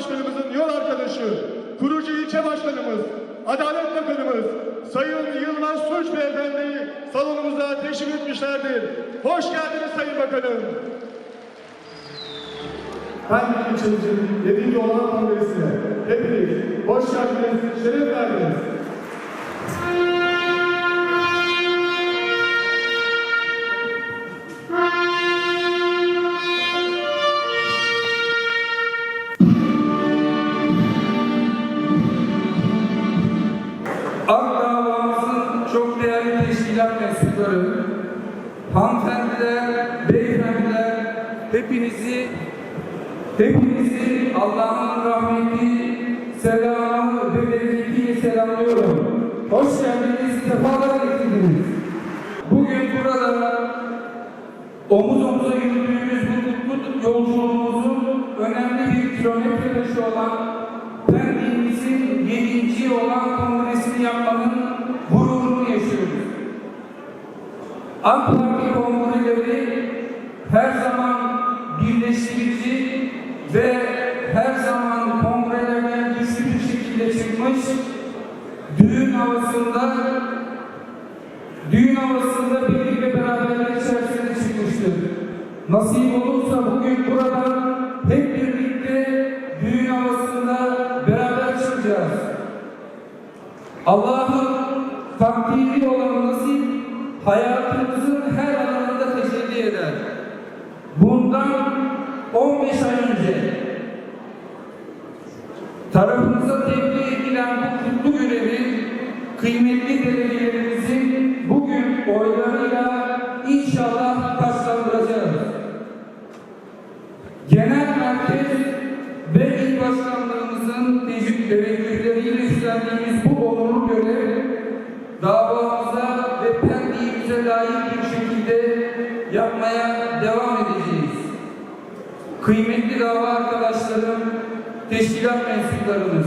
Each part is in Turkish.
Cumhurbaşkanımızın yol arkadaşı, kurucu ilçe başkanımız, Adalet Bakanımız Sayın Yılmaz Tunç Beyefendi'yi salonumuza teşrif etmişlerdir. Hoş geldiniz Sayın Bakanım. Pendik ilçemizin 7. olan kongresine hepiniz hoş geldiniz, şeref verdiniz. Allah'ın rahmeti, selamı ve bereketiyle selamlıyorum. Hoş geldiniz, sefalar getirdiniz. Bugün burada omuz omuza yürüdüğümüz bu mutlu yolculuğumuzun önemli bir kilometre taşı olan Pendik'imizin 7. olan kongresini yapmanın gururunu yaşıyoruz. AK Parti kongreleri havasında düğün havasında birlik ve beraberlik içerisinde çıkmıştır. Nasip olursa bugün buradan hep birlikte düğün havasında beraber çıkacağız. Allah'ın takdiri olan nasip hayatımızın Kıymetli dava arkadaşlarım, teşkilat mensuplarımız,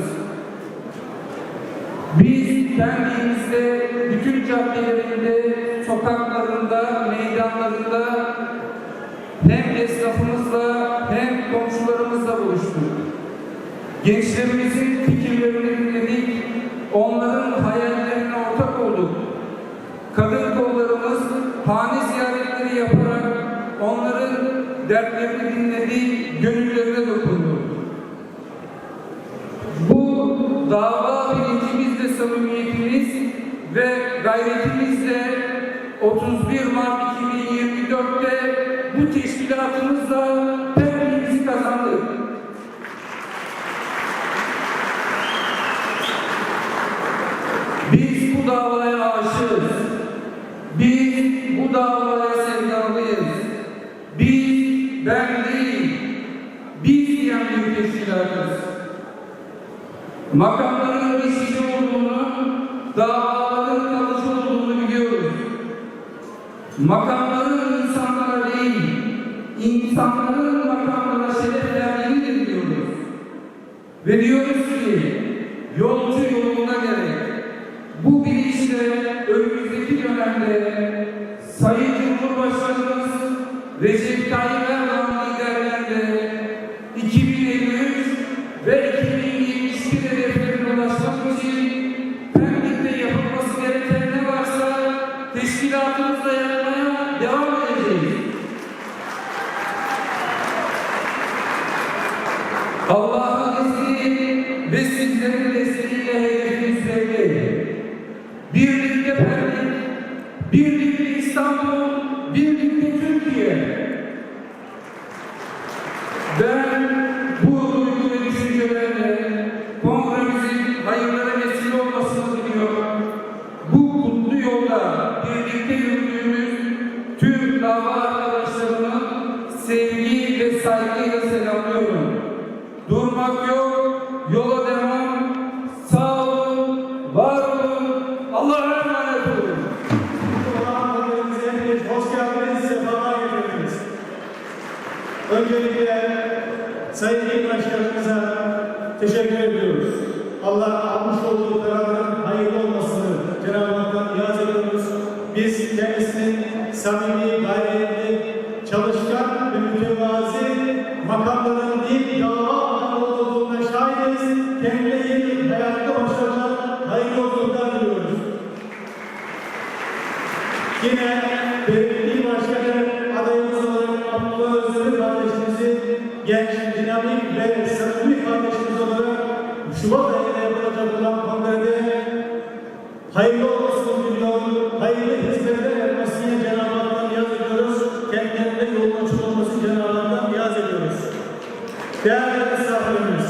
biz kendimizde bütün caddelerinde, sokaklarında, meydanlarında hem esnafımızla hem komşularımızla buluştuk. Gençlerimizin fikirlerini dinledik, onların hayallerine dertlerini dinledi, gönüllerine dokundu. Bu dava bilincimizle samimiyetimiz ve gayretimizle 31 Mart 2024'te bu teşkilatımızla tembilimizi kazandık. Biz bu davaya aşığız. Biz bu davaya Makamların geçici olduğunu, davaların kalıcı olduğunu biliyoruz. Makamların insanlara değil, insanların makamlara şeref verdiğini de biliyoruz. Ve diyoruz ki, yolcu yolunda gerek. Bu bilinçle önümüzdeki dönemde Sayın Cumhurbaşkanımız Recep Tayyip Erdoğan Olun. Olan kongresimize hepiniz hoş geldiniz, sefalar getirdiniz. Öncelikle Sayın İl Başkanımıza teşekkür ediyoruz. Allah Yine belediye başkanı adayımız olarak Abdullah Özdemir kardeşimizi genç, dinamik ve samimi kardeşimiz olarak Şubat ayında yapılacak olan kongrede hayırlı olmasını diliyor, hayırlı hizmetler yapmasını Cenab-ı Hak'tan niyaz ediyoruz. Kendilerine yolun açık olmasını Cenab-ı Hak'tan niyaz ediyoruz. Değerli misafirlerimiz,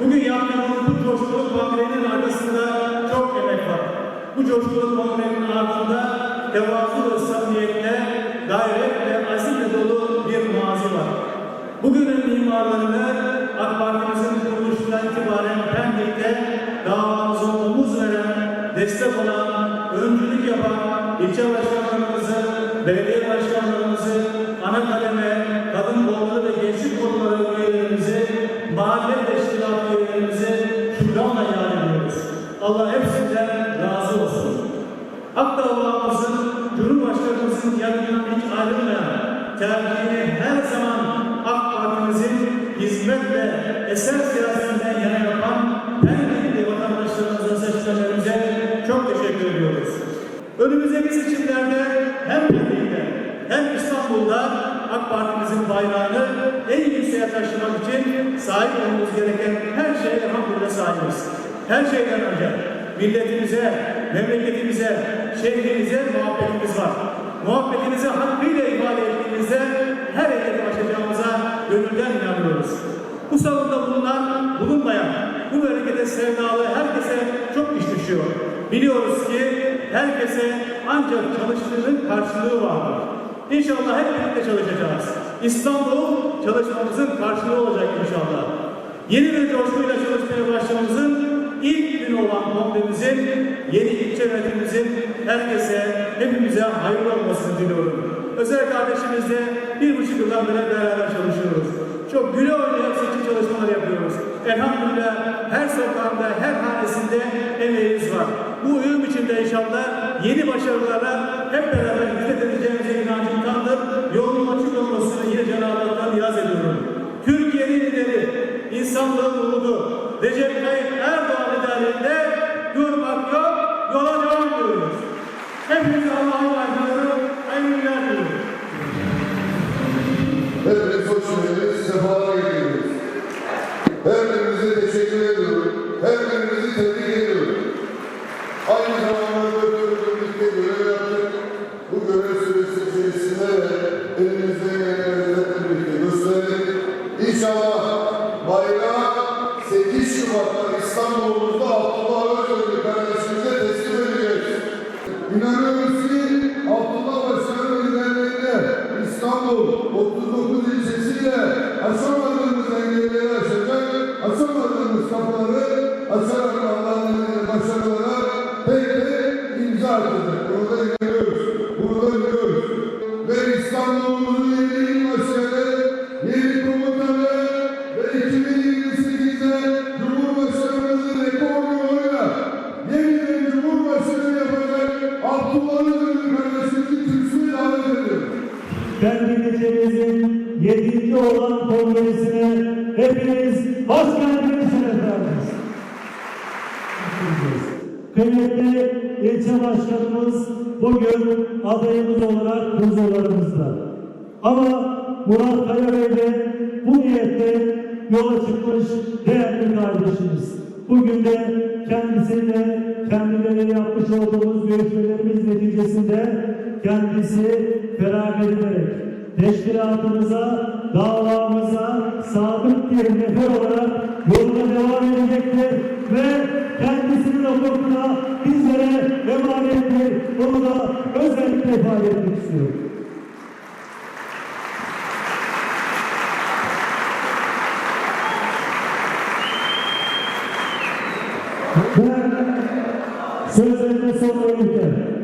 bugün yaptığımız bu coşkulu kongrenin arkasında çok emek var. Bu coşkulu kongrenin ardında tevazu ve samimiyetle, gayret ve azimle dolu bir mazi var. Bugünün mimarlarını AK Parti'mizin kuruluşundan itibaren Pendik'te davamıza omuz veren, destek olan, öncülük yapan ilçe başkanlarımızı, belediye başkanlarımızı, ana kademe, tercihini her zaman AK Parti'mizin hizmet ve eser siyasetinden yana yapan her bir vatandaşlarımıza, seçmenlerimize çok teşekkür ediyoruz. Önümüzdeki seçimlerde hem Pendik'te hem İstanbul'da AK Parti'mizin bayrağını en yükseğe taşımak için sahip olmamız gereken her şeye elhamdülillah sahibiz. Her şeyden önce milletimize, memleketimize, şehrimize muhabbetimiz var. Muhabbetimizi hakkıyla ifade ettiğimizde her hedefe ulaşacağımıza gönülden inanıyoruz. Bu salonda bulunan, bulunmayan, bu memlekete sevdalı herkese çok iş düşüyor. Biliyoruz ki herkese ancak çalıştığının karşılığı vardır. İnşallah hep birlikte çalışacağız. İstanbul çalışmamızın karşılığı olacak inşallah. Yeni bir coşkuyla çalışmaya başlamamızın ilk günü olan kongremizin, yeni ilçe herkese, hepimize hayırlı olmasını diliyorum. Özel kardeşimizle bir buçuk yıldan beri beraber çalışıyoruz. Çok güle oynaya seçim çalışmaları yapıyoruz. Elhamdülillah her sokağında, her hanesinde emeğimiz var. Bu uyum içinde inşallah yeni başarılara hep beraber hizmet edeceğimize inancım tamdır. Yolun açık olmasını yine Cenab-ı Hak'tan niyaz ediyorum. Türkiye'nin lideri, insanlığın umudu, Recep Tayyip ilçe başkanımız bugün adayımız olarak huzurlarımızda. Ama Murat Kaya Bey de bu niyetle yola çıkmış değerli kardeşimiz. Bugün de kendisiyle kendileri yapmış olduğumuz görüşmelerimiz neticesinde kendisi feragat ederek teşkilatımıza, davamıza sadık bir nefer olarak yoluna devam edecektir ve kendisinin okuluna bizlere emanettir. Bunu da özellikle ifade etmek istiyorum. Ben sözlerime son verirken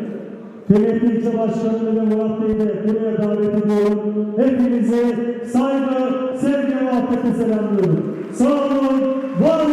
Kıymetli İlçe Başkanı ve Murat Bey'i de buraya davet ediyorum. Hepinizi saygı, sevgi ve muhabbetle selamlıyorum. Sağ olun, var olun,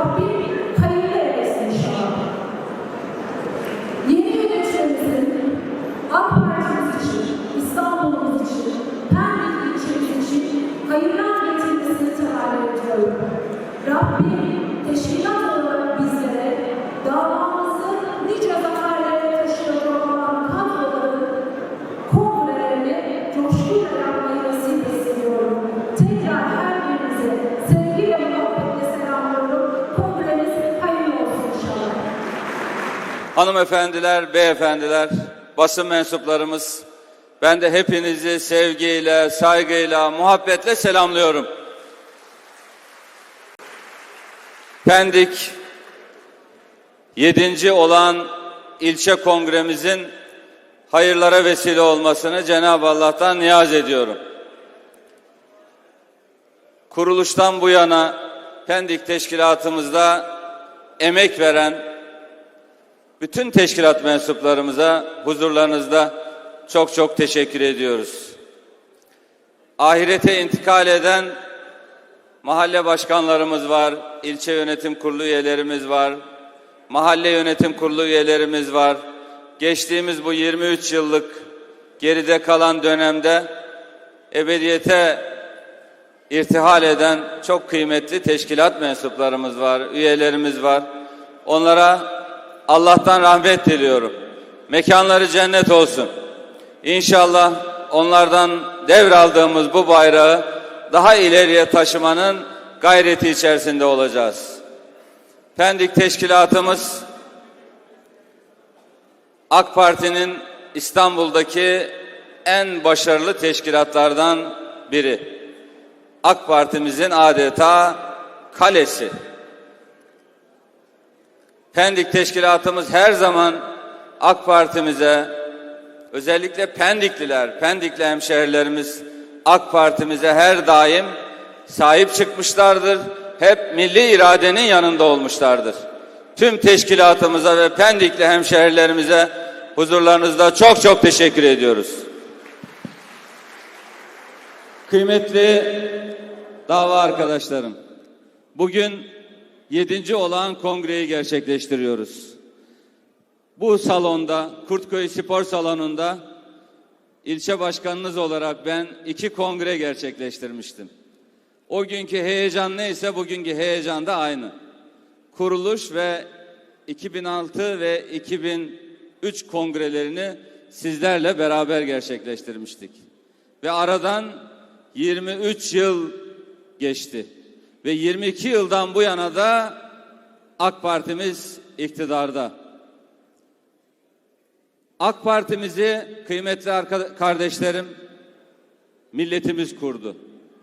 Rabbim hayırlı Hanımefendiler, beyefendiler, basın mensuplarımız, ben de hepinizi sevgiyle, saygıyla, muhabbetle selamlıyorum. Pendik 7. olan ilçe kongremizin hayırlara vesile olmasını Cenab-ı Allah'tan niyaz ediyorum. Kuruluştan bu yana Pendik teşkilatımızda emek veren bütün teşkilat mensuplarımıza huzurlarınızda çok çok teşekkür ediyoruz. Ahirete intikal eden mahalle başkanlarımız var, ilçe yönetim kurulu üyelerimiz var, mahalle yönetim kurulu üyelerimiz var. Geçtiğimiz bu 23 yıllık geride kalan dönemde ebediyete irtihal eden çok kıymetli teşkilat mensuplarımız var, üyelerimiz var. Onlara Allah'tan rahmet diliyorum. Mekanları cennet olsun. İnşallah onlardan devraldığımız bu bayrağı daha ileriye taşımanın gayreti içerisinde olacağız. Pendik Teşkilatımız AK Parti'nin İstanbul'daki en başarılı teşkilatlardan biri. AK Parti'mizin adeta kalesi. Pendik Teşkilatımız her zaman AK Parti'mize, özellikle Pendikliler, Pendikli hemşehrilerimiz AK Parti'mize her daim sahip çıkmışlardır. Hep milli iradenin yanında olmuşlardır. Tüm teşkilatımıza ve Pendikli hemşehrilerimize huzurlarınızda çok çok teşekkür ediyoruz. Kıymetli dava arkadaşlarım, bugün yedinci olan kongreyi gerçekleştiriyoruz. Bu salonda, Kurtköy Spor Salonu'nda ilçe başkanınız olarak ben iki kongre gerçekleştirmiştim. O günkü heyecan neyse bugünkü heyecan da aynı. Kuruluş ve 2006 ve 2003 kongrelerini sizlerle beraber gerçekleştirmiştik. Ve aradan 23 yıl geçti. Ve 22 yıldan bu yana da AK Partimiz iktidarda. AK Partimizi kıymetli kardeşlerim milletimiz kurdu.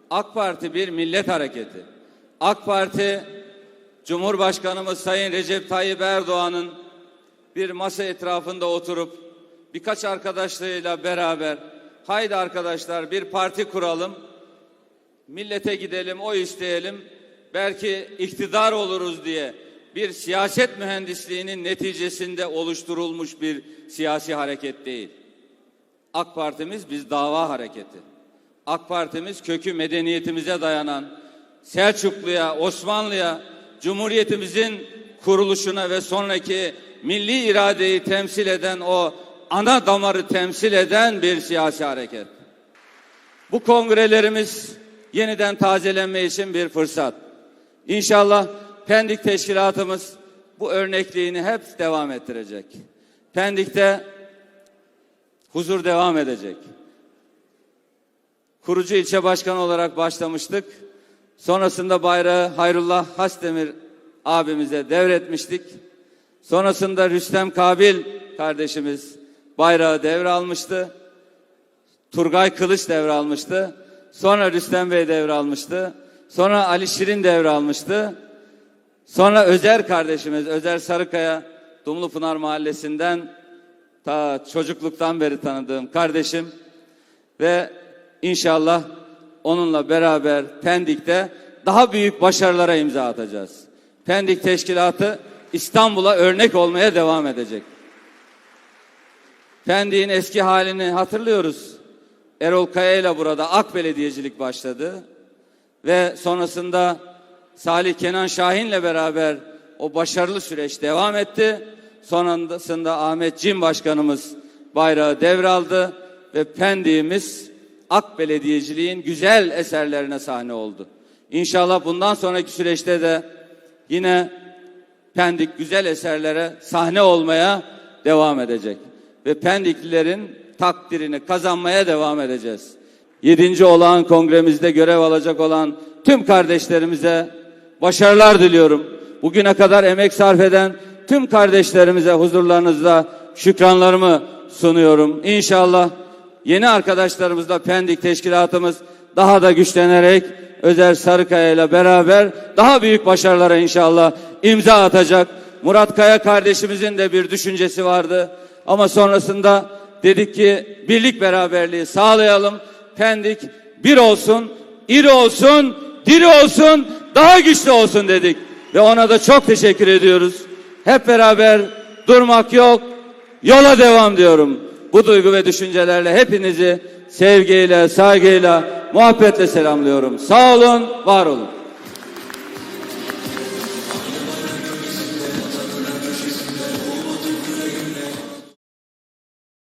AK Parti bir millet hareketi. AK Parti Cumhurbaşkanımız Sayın Recep Tayyip Erdoğan'ın bir masa etrafında oturup birkaç arkadaşlarıyla beraber haydi arkadaşlar bir parti kuralım millete gidelim, o isteyelim, belki iktidar oluruz diye bir siyaset mühendisliğinin neticesinde oluşturulmuş bir siyasi hareket değil. AK Partimiz biz dava hareketi. AK Partimiz kökü medeniyetimize dayanan Selçuklu'ya, Osmanlı'ya, Cumhuriyetimizin kuruluşuna ve sonraki milli iradeyi temsil eden o ana damarı temsil eden bir siyasi hareket. Bu kongrelerimiz yeniden tazelenme için bir fırsat. İnşallah Pendik Teşkilatımız bu örnekliğini hep devam ettirecek. Pendik'te huzur devam edecek. Kurucu ilçe başkanı olarak başlamıştık. Sonrasında bayrağı Hayrullah Hasdemir abimize devretmiştik. Sonrasında Rüstem Kabil kardeşimiz bayrağı devralmıştı. Turgay Kılıç devralmıştı. Sonra Rüstem Bey devralmıştı. Sonra Ali Şirin devralmıştı. Sonra Özer kardeşimiz, Özer Sarıkaya, Dumlupınar Mahallesi'nden ta çocukluktan beri tanıdığım kardeşim ve inşallah onunla beraber Pendik'te daha büyük başarılara imza atacağız. Pendik Teşkilatı İstanbul'a örnek olmaya devam edecek. Pendik'in eski halini hatırlıyoruz. Erol Kaya ile burada AK Belediyecilik başladı ve sonrasında Salih Kenan Şahin'le beraber o başarılı süreç devam etti. Sonrasında Ahmet Cim Başkanımız bayrağı devraldı ve Pendik'imiz AK Belediyeciliğin güzel eserlerine sahne oldu. İnşallah bundan sonraki süreçte de yine Pendik güzel eserlere sahne olmaya devam edecek. Ve Pendiklilerin takdirini kazanmaya devam edeceğiz. Yedinci olağan kongremizde görev alacak olan tüm kardeşlerimize başarılar diliyorum. Bugüne kadar emek sarf eden tüm kardeşlerimize huzurlarınızda şükranlarımı sunuyorum. İnşallah yeni arkadaşlarımızla Pendik teşkilatımız daha da güçlenerek Özer Sarıkaya ile beraber daha büyük başarılara inşallah imza atacak. Murat Kaya kardeşimizin de bir düşüncesi vardı. Ama sonrasında dedik ki birlik beraberliği sağlayalım. Pendik bir olsun, iri olsun, diri olsun, daha güçlü olsun dedik. Ve ona da çok teşekkür ediyoruz. Hep beraber durmak yok, yola devam diyorum. Bu duygu ve düşüncelerle hepinizi sevgiyle, saygıyla, muhabbetle selamlıyorum. Sağ olun, var olun.